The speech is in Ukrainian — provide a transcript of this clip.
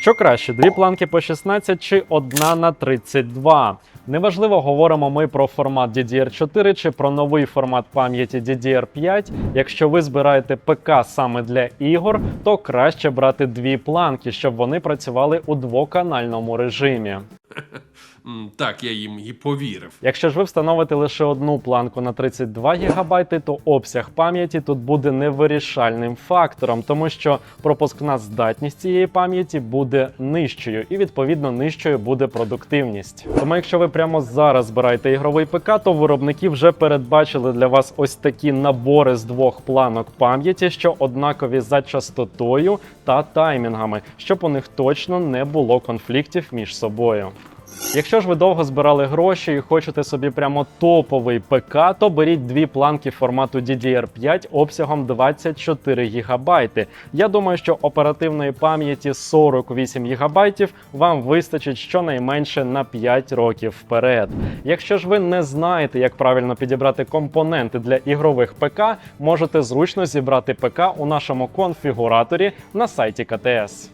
Що краще, дві планки по 16 чи одна на 32? Неважливо, говоримо ми про формат DDR4 чи про новий формат пам'яті DDR5. Якщо ви збираєте ПК саме для ігор, то краще брати дві планки, щоб вони працювали у двоканальному режимі. Так, я їм і повірив. Якщо ж ви встановите лише одну планку на 32 ГБ, то обсяг пам'яті тут буде невирішальним фактором, тому що пропускна здатність цієї пам'яті буде нижчою, і відповідно нижчою буде продуктивність. Тому, якщо ви прямо зараз збираєте ігровий ПК, то виробники вже передбачили для вас ось такі набори з двох планок пам'яті, що однакові за частотою та таймінгами, щоб у них точно не було конфліктів між собою. Якщо ж ви довго збирали гроші і хочете собі прямо топовий ПК, то беріть дві планки формату DDR5 обсягом 24 ГБ. Я думаю, що оперативної пам'яті 48 ГБ вам вистачить щонайменше на 5 років вперед. Якщо ж ви не знаєте, як правильно підібрати компоненти для ігрових ПК, можете зручно зібрати ПК у нашому конфігураторі на сайті КТС.